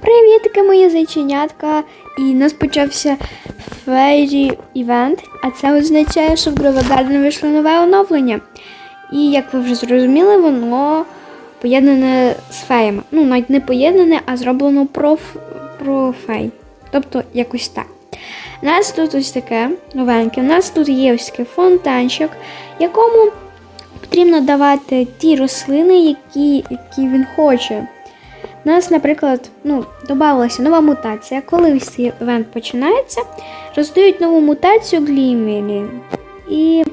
Привітки, мої зайченятка! І у нас почався фейрі івент, а це означає, що в Grove Garden вийшло нове оновлення. І як ви вже зрозуміли, воно поєднане з феями. Ну, навіть не поєднане, а зроблено про, про фей. Тобто якось так. У нас тут ось таке новеньке. У нас тут є ось такий фонтанчик, якому потрібно давати ті рослини, які, які він хоче. У нас, наприклад, ну, додавалася нова мутація. Коли цей івент починається, роздають нову мутацію глімері. І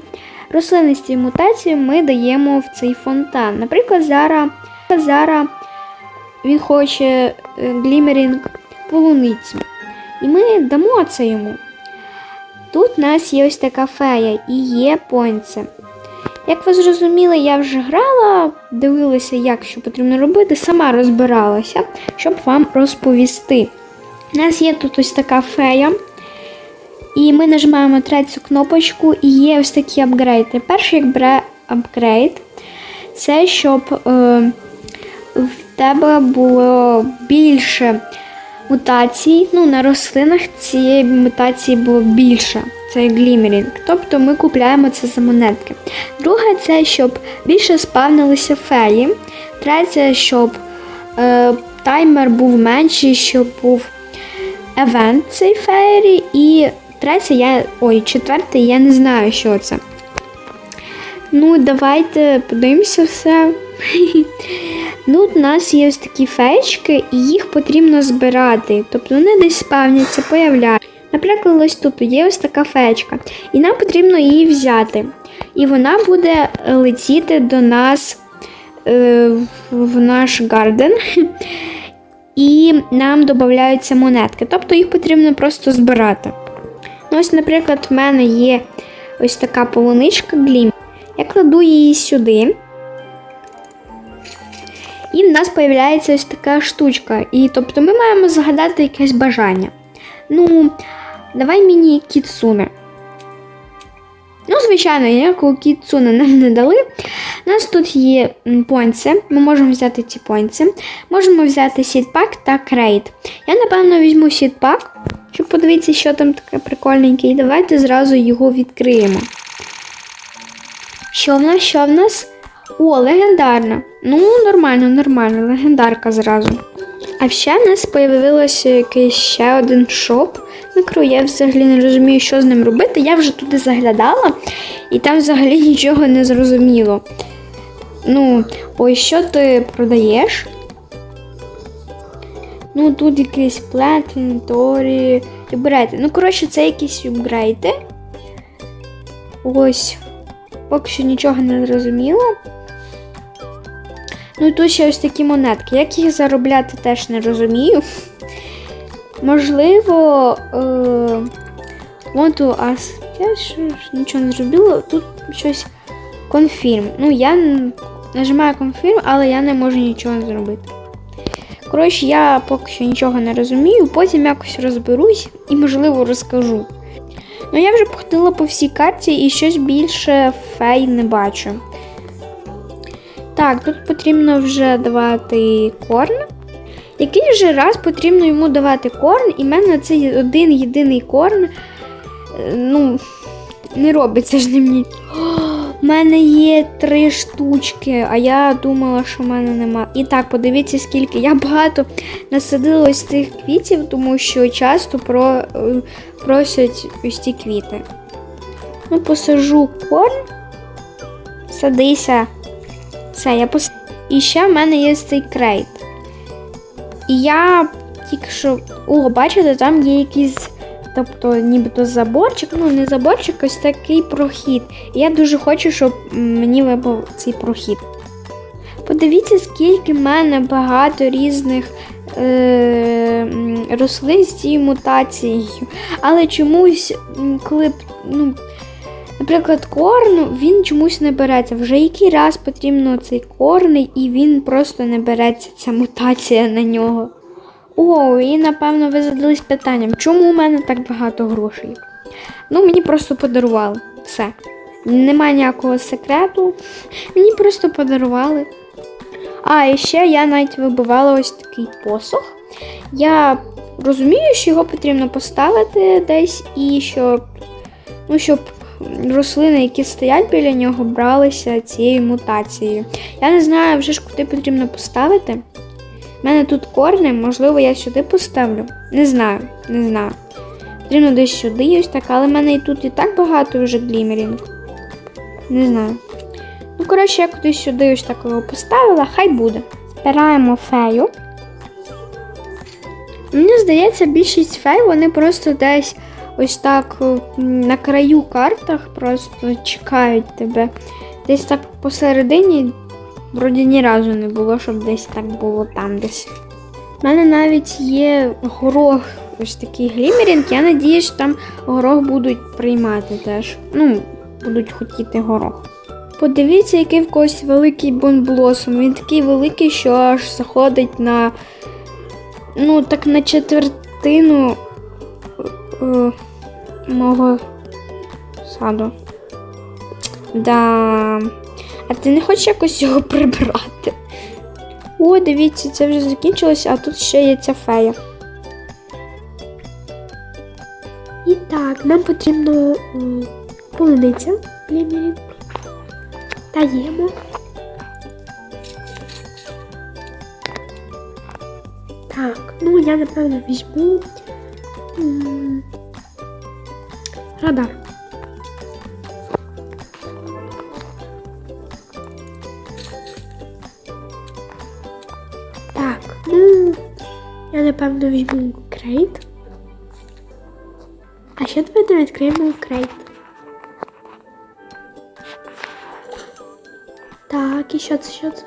рослини з цією мутацією ми даємо в цей фонтан. Наприклад, зараз, зараз він хоче е, глімерінг полуниці. І ми дамо це йому. Тут у нас є ось така фея і є понце. Як ви зрозуміли, я вже грала, дивилася, як що потрібно робити, сама розбиралася, щоб вам розповісти. У нас є тут ось така фея, і ми нажимаємо третю кнопочку, і є ось такі апгрейди. Перший апгрейд, це щоб е, в тебе було більше мутацій. Ну, на рослинах цієї мутації було більше. Це глімерінг. Тобто ми купляємо це за монетки. Друге, це щоб більше спавнилися феї. Третє, щоб е, таймер був менший, щоб був евент цей феєрі. І третє, я. Ой, четверте, я не знаю, що це. Ну, давайте подивимося все. Ну, у нас є ось такі феєчки, і їх потрібно збирати. Тобто вони десь спавняться, появляються. Наприклад, ось тут є ось така феєчка, і нам потрібно її взяти. І вона буде летіти до нас е, в в наш гарден. І нам додаються монетки. Тобто їх потрібно просто збирати. Ну, ось, наприклад, в мене є ось така полуничка глім. Я кладу її сюди. І в нас з'являється ось така штучка. І тобто ми маємо згадати якесь бажання. Ну, давай мені кіцуне. Ну, звичайно, ніякого кіцуне нам не дали. У нас тут є понці. Ми можемо взяти ці понці. Можемо взяти сітпак та крейт. Я, напевно, візьму сітпак, щоб подивитися, що там таке прикольненьке. І давайте зразу його відкриємо. Що в нас? Що в нас? О, легендарна. Ну, нормально, нормально, легендарка зразу. А ще в нас з'явився якийсь ще один шоп. Мікро, я взагалі не розумію, що з ним робити. Я вже туди заглядала, і там взагалі нічого не зрозуміло. Ну, ось що ти продаєш? Ну, тут якийсь плет, інвенторі, юбрейти. Ну, коротше, це якісь юбрейти. Ось. Поки що нічого не зрозуміло. Ну і тут ще ось такі монетки. Як їх заробляти, теж не розумію. Можливо, е, want to ask. Я ж нічого не зробила. Тут щось confirm. Ну, я нажимаю confirm, але я не можу нічого зробити. Коротше, я поки що нічого не розумію, потім якось розберусь і, можливо, розкажу. Ну, я вже походила по всій карті і щось більше фей не бачу. Так, тут потрібно вже давати корн. Який же раз потрібно йому давати корн, і в мене цей один єдиний корн. е, Ну, не робиться ж ним ні. У мене є три штучки, а я думала, що в мене нема. І так, подивіться, скільки я багато насадила цих квітів, тому що часто про, просять ось ці квіти. Ну, посажу корм. Садися. Все, я пос... І ще в мене є цей крейт. І я тільки що. О, бачите, там є якийсь. Тобто, нібито заборчик, ну не заборчик, ось такий прохід. І я дуже хочу, щоб мені випав цей прохід. Подивіться, скільки в мене багато різних е, рослин з цією мутацією. Але чомусь, коли ну, наприклад, корн, він чомусь не береться. Вже який раз потрібно цей корн, і він просто не береться, ця мутація на нього. О, і напевно ви задались питанням, чому у мене так багато грошей? Ну, мені просто подарували. Все. Немає ніякого секрету. Мені просто подарували. А, і ще я навіть вибивала ось такий посох. Я розумію, що його потрібно поставити десь і щоб, ну, щоб рослини, які стоять біля нього, бралися цією мутацією. Я не знаю вже ж куди потрібно поставити. У мене тут корни, можливо, я сюди поставлю. Не знаю, не знаю. Потрібно десь сюди, ось так, але в мене і тут і так багато вже глімерінг. Не знаю. Ну, коротше, я кудись сюди ось так його поставила, хай буде. Збираємо фею. Мені здається, більшість фей вони просто десь ось так е, на краю картах просто чекають тебе. Десь так посередині, вроді ні разу не було, щоб десь так було там десь. У мене навіть є горох, ось такий глімерінг. Я надію, що там горох будуть приймати теж. Ну, будуть хотіти горох. Подивіться, який в когось великий бонблосом. Він такий великий, що аж заходить на. Ну, так на четвертину е, мого саду. Да. А ти не хочеш якось його прибрати? О, дивіться, це вже закінчилося, а тут ще є ця фея. І так, нам потрібно полуниця глімерінг. Даємо. Так, ну я напевно візьму радар. Так, ну я напевно візьму крейт. А ще давайте відкриємо крейт. Так, і що це? Що це?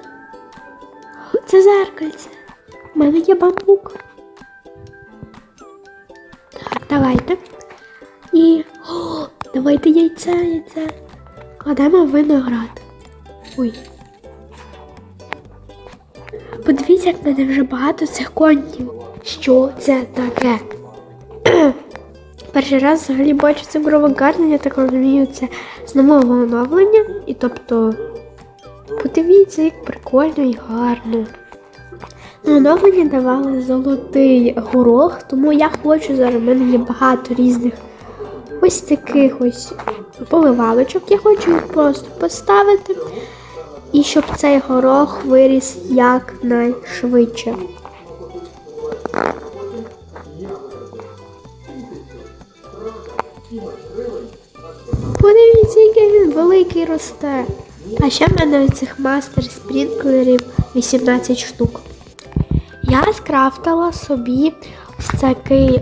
Це зеркальце. У мене є бамбук. Так, давайте. І. О, давайте яйце, яйце. Кладемо в виноград. Ой. Подивіться, як в мене вже багато цих контів. Що це таке? Перший раз взагалі бачу цифрове гарне, я так розумію, це з нового оновлення. І тобто Подивіться, як прикольно і гарно. Оновлення давали золотий горох, тому я хочу зараз. У мене є багато різних ось таких ось поливалочок. Я хочу їх просто поставити. І щоб цей горох виріс якнайшвидше. Подивіться, який він великий росте. А ще в мене цих мастер спрінклерів 18 штук. Я скрафтила собі ось такий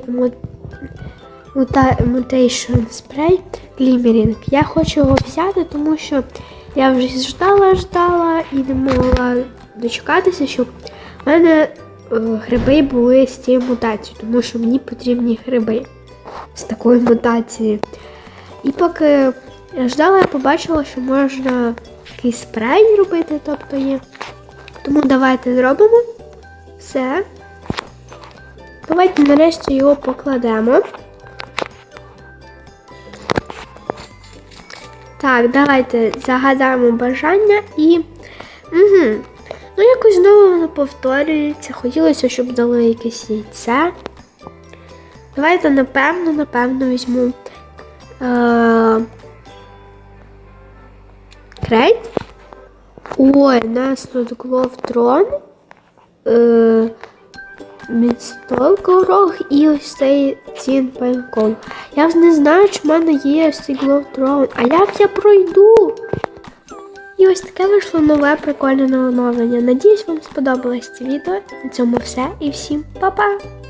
mutation спрей глімерінг. Я хочу його взяти, тому що я вже ждала, ждала і не могла дочекатися, щоб в мене е, гриби були з цією мутацією, тому що мені потрібні гриби з такою мутацією. І поки я ждала, я побачила, що можна такий спрей зробити, тобто є. Тому давайте зробимо все. Давайте нарешті його покладемо. Так, давайте загадаємо бажання і. Угу. Ну, якось знову воно повторюється. Хотілося, щоб дали якесь яйце. Давайте, напевно, напевно, візьму. Е- Крейт. Ой, у нас тут Гловтрон, е, горох і ось цей цін пайком. Я ж не знаю, чи в мене є ось цей А як я пройду? І ось таке вийшло нове прикольне оновлення. Надіюсь, вам сподобалось це відео. На цьому все і всім па-па!